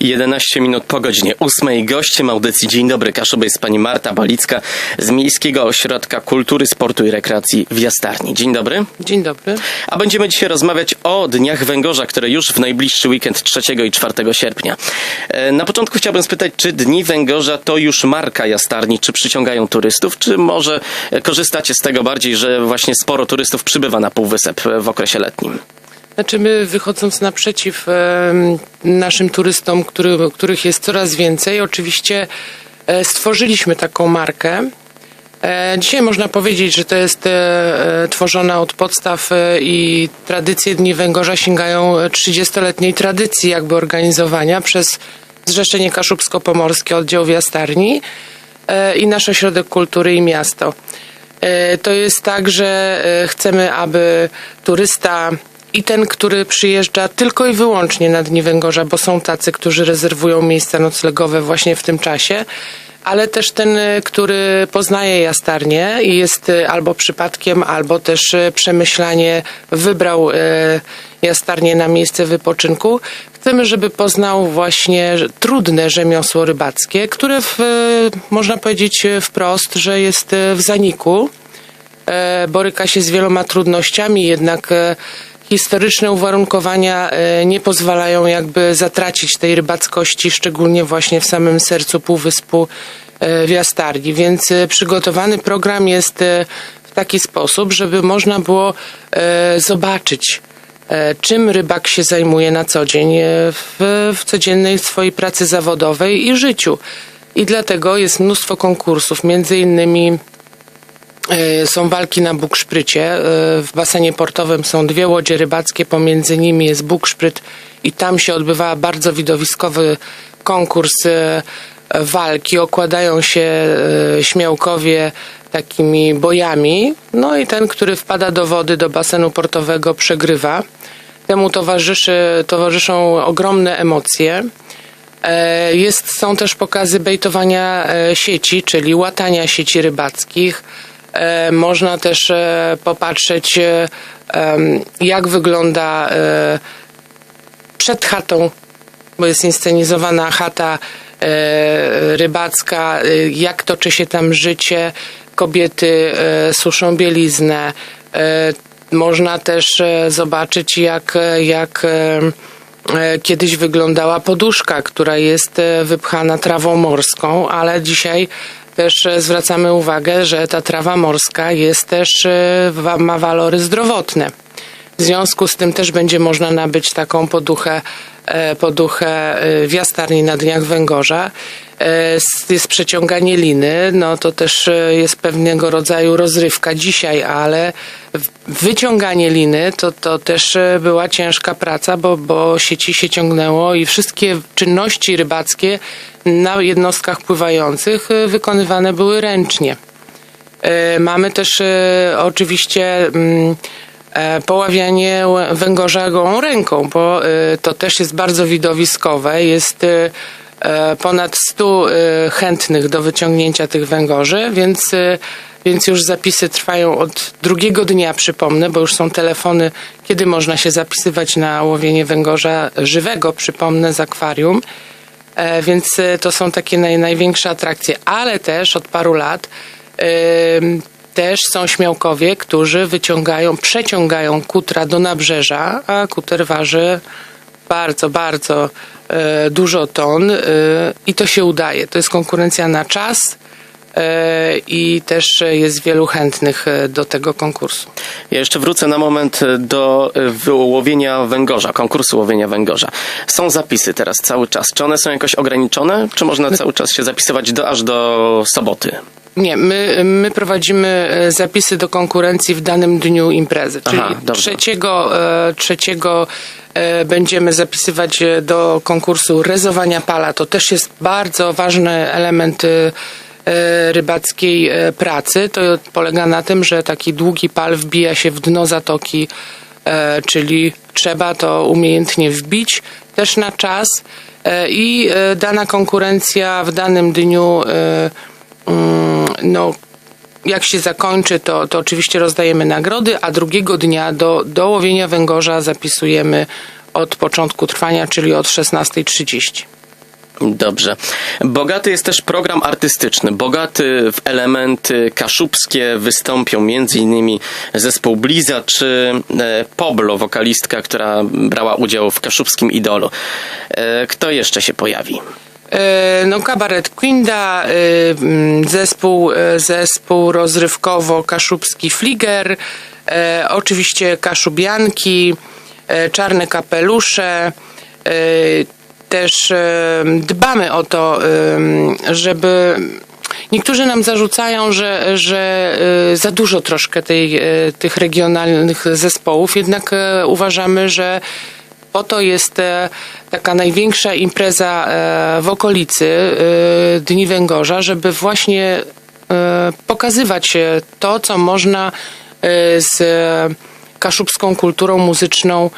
11 minut po godzinie 8. Gościem audycji Dzień Dobry Kaszuby jest pani Marta Balicka z Miejskiego Ośrodka Kultury, Sportu i Rekreacji w Jastarni. Dzień dobry. Dzień dobry. A będziemy dzisiaj rozmawiać o Dniach Węgorza, które już w najbliższy weekend 3 i 4 sierpnia. E, Na początku chciałbym spytać, czy Dni Węgorza to już marka Jastarni, czy przyciągają turystów, czy może e, korzystacie z tego bardziej, że właśnie sporo turystów przybywa na Półwysep e, w okresie letnim? Znaczy my wychodząc naprzeciw naszym turystom, który, których jest coraz więcej, oczywiście e, stworzyliśmy taką markę. E, Dzisiaj można powiedzieć, że to jest e, tworzona od podstaw i tradycje Dni Węgorza sięgają e, 30-letniej tradycji jakby organizowania przez Zrzeszenie Kaszubsko-Pomorskie Oddział w Jastarni e, i nasz Ośrodek Kultury i Miasto. To jest tak, że chcemy, aby turysta i ten, który przyjeżdża tylko i wyłącznie na Dni Węgorza, bo są tacy, którzy rezerwują miejsca noclegowe właśnie w tym czasie, ale też ten, e, który poznaje jastarnię i jest e, albo przypadkiem, albo też e, przemyślanie wybrał jastarnię na miejsce wypoczynku. Chcemy, żeby poznał właśnie trudne rzemiosło rybackie, które w, można powiedzieć wprost, że jest w zaniku e, boryka się z wieloma trudnościami, jednak e, historyczne uwarunkowania e, nie pozwalają jakby zatracić tej rybackości, szczególnie właśnie w samym sercu Półwyspu e, w Jastarni. Więc e, przygotowany program jest w taki sposób, żeby można było zobaczyć, czym rybak się zajmuje na co dzień w, w codziennej swojej pracy zawodowej i życiu. I dlatego jest mnóstwo konkursów, między innymi Są walki na bukszprycie. E, W basenie portowym są dwie łodzie rybackie, pomiędzy nimi jest bukszpryt i tam się odbywa bardzo widowiskowy konkurs e, walki. Okładają się e, śmiałkowie takimi bojami. No i ten, który wpada do wody, do basenu portowego przegrywa. Temu towarzyszy, towarzyszą ogromne emocje. E, Jest, są też pokazy bejtowania e, sieci, czyli łatania sieci rybackich. E, Można też e, popatrzeć, e, jak wygląda przed chatą, bo jest inscenizowana chata rybacka, jak toczy się tam życie. Kobiety suszą bieliznę. Można też zobaczyć, jak, jak kiedyś wyglądała poduszka, która jest wypchana trawą morską, ale dzisiaj też e, zwracamy uwagę, że ta trawa morska jest też, e, ma walory zdrowotne. W związku z tym też będzie można nabyć taką poduchę, e, poduchę w na Dniach Węgorza. Jest przeciąganie liny, no to też jest pewnego rodzaju rozrywka dzisiaj, ale wyciąganie liny to, to też była ciężka praca, bo, bo sieci się ciągnęło i wszystkie czynności rybackie na jednostkach pływających e, wykonywane były ręcznie. E, Mamy też e, oczywiście mm, e, poławianie węgorza gołą ręką, bo to też jest bardzo widowiskowe. Jest e, ponad 100 e, chętnych do wyciągnięcia tych węgorzy, więc, więc już zapisy trwają od drugiego dnia, przypomnę, bo już są telefony, kiedy można się zapisywać na łowienie węgorza żywego, przypomnę, z akwarium. E, Więc e, to są takie naj, największe atrakcje, ale też od paru lat też są śmiałkowie, którzy wyciągają, przeciągają kutra do nabrzeża, a kuter waży bardzo, bardzo e, dużo ton i to się udaje. To jest konkurencja na czas i też e, jest wielu chętnych e, do tego konkursu. Ja jeszcze wrócę na moment do e, wyłowienia węgorza, konkursu łowienia węgorza. Są zapisy teraz cały czas. Czy one są jakoś ograniczone, czy można cały czas się zapisywać do, aż do soboty? Nie, my, my prowadzimy e, zapisy do konkurencji w danym dniu imprezy. Czyli Aha, trzeciego, e, trzeciego e, będziemy zapisywać e, do konkursu rezowania pala. To też jest bardzo ważny element e, e, rybackiej e, pracy. To polega na tym, że taki długi pal wbija się w dno zatoki, e, czyli trzeba to umiejętnie wbić też na czas e, i e, dana konkurencja w danym dniu e, mm, no, jak się zakończy, to, to oczywiście rozdajemy nagrody, a drugiego dnia do, do łowienia węgorza zapisujemy od początku trwania, czyli od 16.30. Dobrze. Bogaty jest też program artystyczny. Bogaty w elementy kaszubskie wystąpią m.in. zespół Bliza czy e, Poblo, wokalistka, która brała udział w kaszubskim idolu. E, Kto jeszcze się pojawi? E, No, kabaret Quinda, zespół, zespół rozrywkowo-kaszubski Fliger, oczywiście kaszubianki, czarne kapelusze. Też dbamy o to, żeby. Niektórzy nam zarzucają, że, że e, za dużo troszkę tej, e, tych regionalnych zespołów, jednak e, uważamy, że po to jest taka największa impreza w okolicy Dni Węgorza, żeby właśnie pokazywać to, co można z kaszubską kulturą muzyczną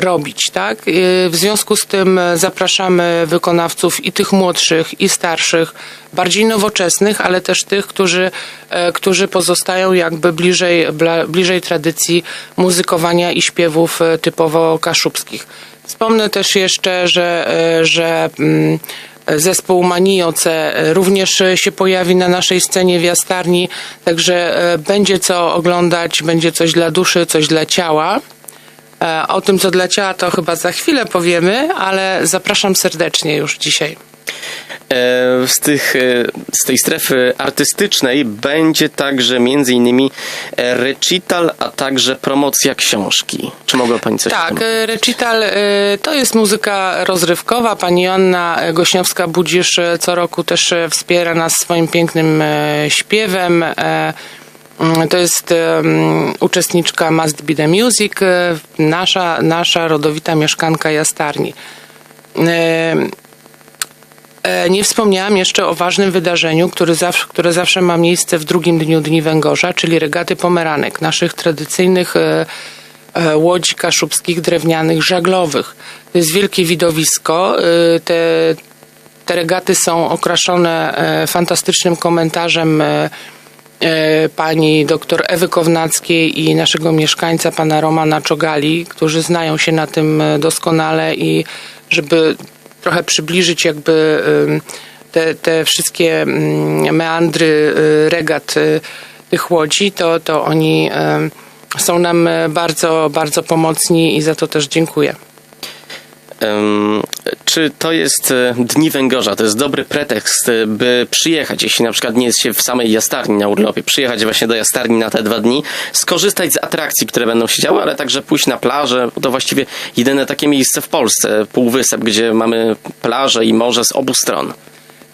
robić, tak? E, W związku z tym e, zapraszamy wykonawców i tych młodszych, i starszych, bardziej nowoczesnych, ale też tych, którzy, e, którzy pozostają jakby bliżej, bliżej tradycji muzykowania i śpiewów e, typowo kaszubskich. Wspomnę też jeszcze, że, e, że mm, Zespół Manioce również się pojawi na naszej scenie w Jastarni, także e, będzie co oglądać, będzie coś dla duszy, coś dla ciała. E, O tym, co dla ciała, to chyba za chwilę powiemy, ale zapraszam serdecznie już dzisiaj. E, Z, tych, e, z tej strefy artystycznej będzie także między innymi recital, a także promocja książki. Czy mogła Pani coś Tak, recital to jest muzyka rozrywkowa. Pani Joanna Gośniowska-Budzisz co roku też wspiera nas swoim pięknym śpiewem. Mm, To jest mm, uczestniczka Must Be The Music, e, nasza, nasza rodowita mieszkanka Jastarni. E, E, Nie wspomniałam jeszcze o ważnym wydarzeniu, który zawsze, które zawsze ma miejsce w drugim dniu Dni Węgorza, czyli regaty pomeranek, naszych tradycyjnych e, e, łodzi kaszubskich drewnianych żaglowych. To jest wielkie widowisko. E, Te, te regaty są okraszone fantastycznym komentarzem pani doktor Ewy Kownackiej i naszego mieszkańca pana Romana Czogali, którzy znają się na tym e, doskonale i żeby trochę przybliżyć jakby te, te wszystkie ym, meandry y, regat tych łodzi, to, to oni są nam bardzo, bardzo pomocni i za to też dziękuję. Czy to jest e, Dni Węgorza? To jest dobry pretekst, e, by przyjechać, jeśli na przykład nie jest się w samej Jastarni na urlopie, przyjechać właśnie do Jastarni na te dwa dni, skorzystać z atrakcji, które będą się działy, ale także pójść na plażę, to właściwie jedyne takie miejsce w Polsce, półwysep, gdzie mamy plażę i morze z obu stron.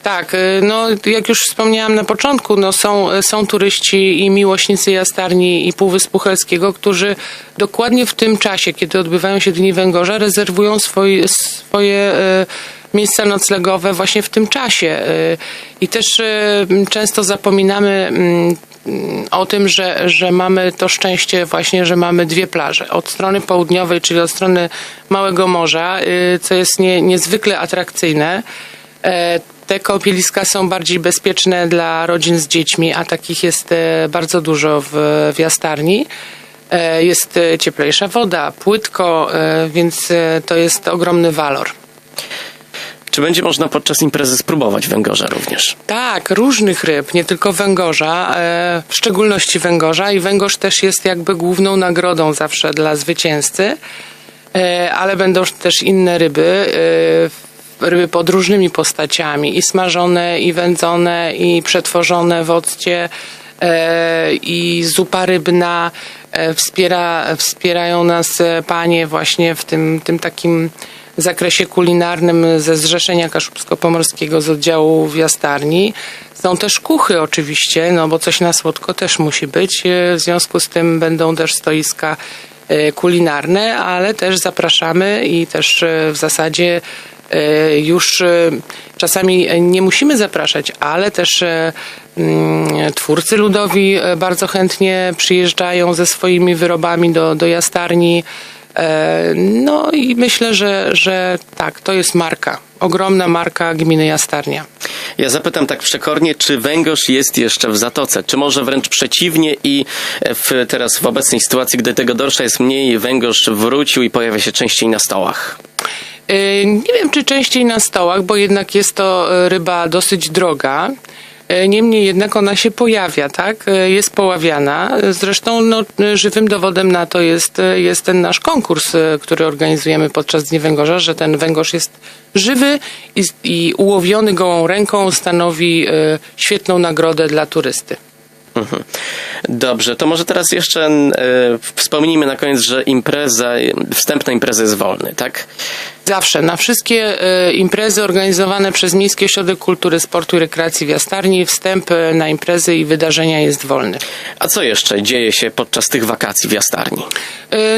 Tak, y, no jak już wspomniałam na początku, no są, są turyści i miłośnicy Jastarni i Półwyspu Helskiego, którzy dokładnie w tym czasie, kiedy odbywają się Dni Węgorza, rezerwują swoje, swoje y, miejsca noclegowe właśnie w tym czasie. Y, I też często zapominamy mm, o tym, że, że mamy to szczęście właśnie, że mamy dwie plaże. Od strony południowej, czyli od strony Małego Morza, co jest nie, niezwykle atrakcyjne. Te kąpieliska są bardziej bezpieczne dla rodzin z dziećmi, a takich jest e, bardzo dużo w, w Jastarni. E, Jest e, cieplejsza woda, płytko, więc to jest ogromny walor. Czy będzie można podczas imprezy spróbować węgorza również? Tak, różnych ryb, nie tylko węgorza, w szczególności węgorza i węgorz też jest jakby główną nagrodą zawsze dla zwycięzcy, ale będą też inne ryby, ryby pod różnymi postaciami i smażone, i wędzone, i przetworzone w occie, e, i zupa rybna. E, Wspiera, wspierają nas panie właśnie w tym, tym takim zakresie kulinarnym ze Zrzeszenia Kaszubsko-Pomorskiego z oddziału w Jastarni. Są też kuchy oczywiście, no bo coś na słodko też musi być. E, W związku z tym będą też stoiska kulinarne, ale też zapraszamy i też w zasadzie już e, czasami nie musimy zapraszać, ale też e, mm, twórcy ludowi e, bardzo chętnie przyjeżdżają ze swoimi wyrobami do, do jastarni. E, No i myślę, że, że tak, to jest marka, ogromna marka gminy Jastarnia. Ja zapytam tak przekornie, czy węgorz jest jeszcze w Zatoce? Czy może wręcz przeciwnie i w, teraz w obecnej sytuacji, gdy tego dorsza jest mniej, węgorz wrócił i pojawia się częściej na stołach? Y, Nie wiem, czy częściej na stołach, bo jednak jest to y, ryba dosyć droga. Y, Niemniej jednak ona się pojawia, tak? Jest poławiana. Zresztą no, żywym dowodem na to jest, jest ten nasz konkurs, który organizujemy podczas Dni Węgorza, że ten węgorz jest żywy i, i ułowiony gołą ręką stanowi świetną nagrodę dla turysty. Mhm. Dobrze, to może teraz jeszcze e, wspomnijmy na koniec, że impreza, wstęp na imprezę jest wolny, tak? Zawsze. Na wszystkie e, imprezy organizowane przez Miejski Ośrodek Kultury, Sportu i Rekreacji w Jastarni wstęp e, na imprezy i wydarzenia jest wolny. A co jeszcze dzieje się podczas tych wakacji w Jastarni?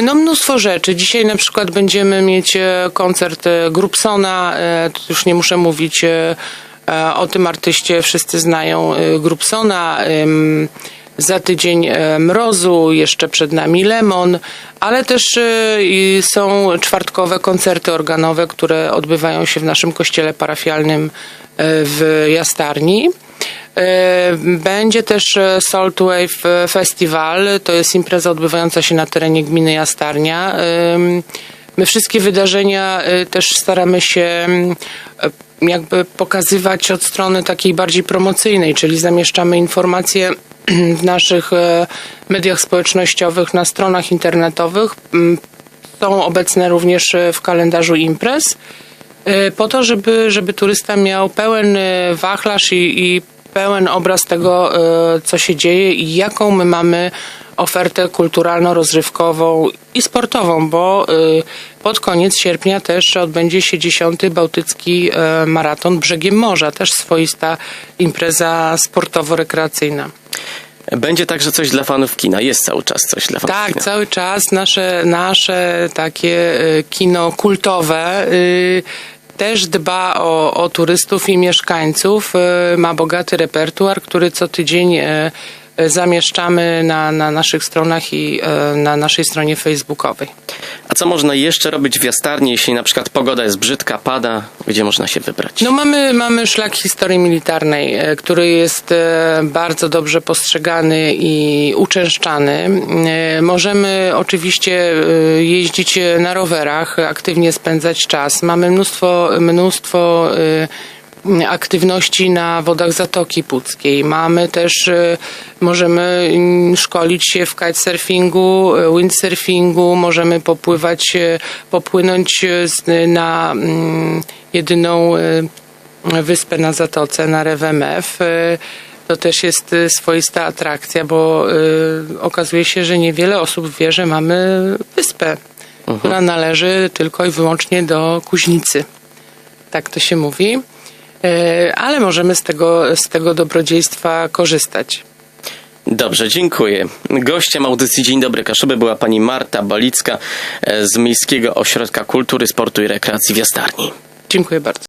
No mnóstwo rzeczy. Dzisiaj na przykład będziemy mieć koncert Grupsona. Już nie muszę mówić o tym artyście. Wszyscy znają e, Grupsona. Ym, Za tydzień e, Mrozu, jeszcze przed nami Lemon, ale też e, są czwartkowe koncerty organowe, które odbywają się w naszym kościele parafialnym e, w Jastarni. E, Będzie też e, Salt Wave e, Festival. To jest impreza odbywająca się na terenie gminy Jastarnia. My wszystkie wydarzenia e, też staramy się e, jakby pokazywać od strony takiej bardziej promocyjnej, czyli zamieszczamy informacje w naszych e, mediach społecznościowych, na stronach internetowych. Mm, Są obecne również e, w kalendarzu imprez e, po to, żeby, żeby turysta miał pełen wachlarz i, i pełen obraz tego, e, co się dzieje i jaką my mamy ofertę kulturalno-rozrywkową i sportową, bo e, pod koniec sierpnia też odbędzie się 10. Bałtycki e, Maraton Brzegiem Morza, też swoista impreza sportowo-rekreacyjna. Będzie także coś dla fanów kina, jest cały czas coś dla fanów Tak, kina. cały czas nasze, nasze takie kino kultowe y, też dba o, o turystów i mieszkańców. y, Ma bogaty repertuar, który co tydzień y, zamieszczamy na, na naszych stronach i y, na naszej stronie facebookowej. A co można jeszcze robić w Jastarni, jeśli na przykład pogoda jest brzydka, pada, gdzie można się wybrać? No mamy, mamy szlak historii militarnej, e, który jest e, bardzo dobrze postrzegany i uczęszczany. E, Możemy oczywiście e, jeździć na rowerach, aktywnie spędzać czas. Mamy mnóstwo, mnóstwo e, aktywności na wodach Zatoki Puckiej. Mamy też, e, możemy mm, szkolić się w kitesurfingu, e, windsurfingu, możemy popływać, e, popłynąć na mm, jedyną wyspę na Zatoce, na RWMF. E, To też jest swoista atrakcja, bo okazuje się, że niewiele osób wie, że mamy wyspę, która należy tylko i wyłącznie do Kuźnicy. Tak to się mówi. E, Ale możemy z tego, z tego dobrodziejstwa korzystać. Dobrze, dziękuję. Gościem audycji Dzień Dobry Kaszuby była pani Marta Balicka e, z Miejskiego Ośrodka Kultury, Sportu i Rekreacji w Jastarni. Dziękuję bardzo.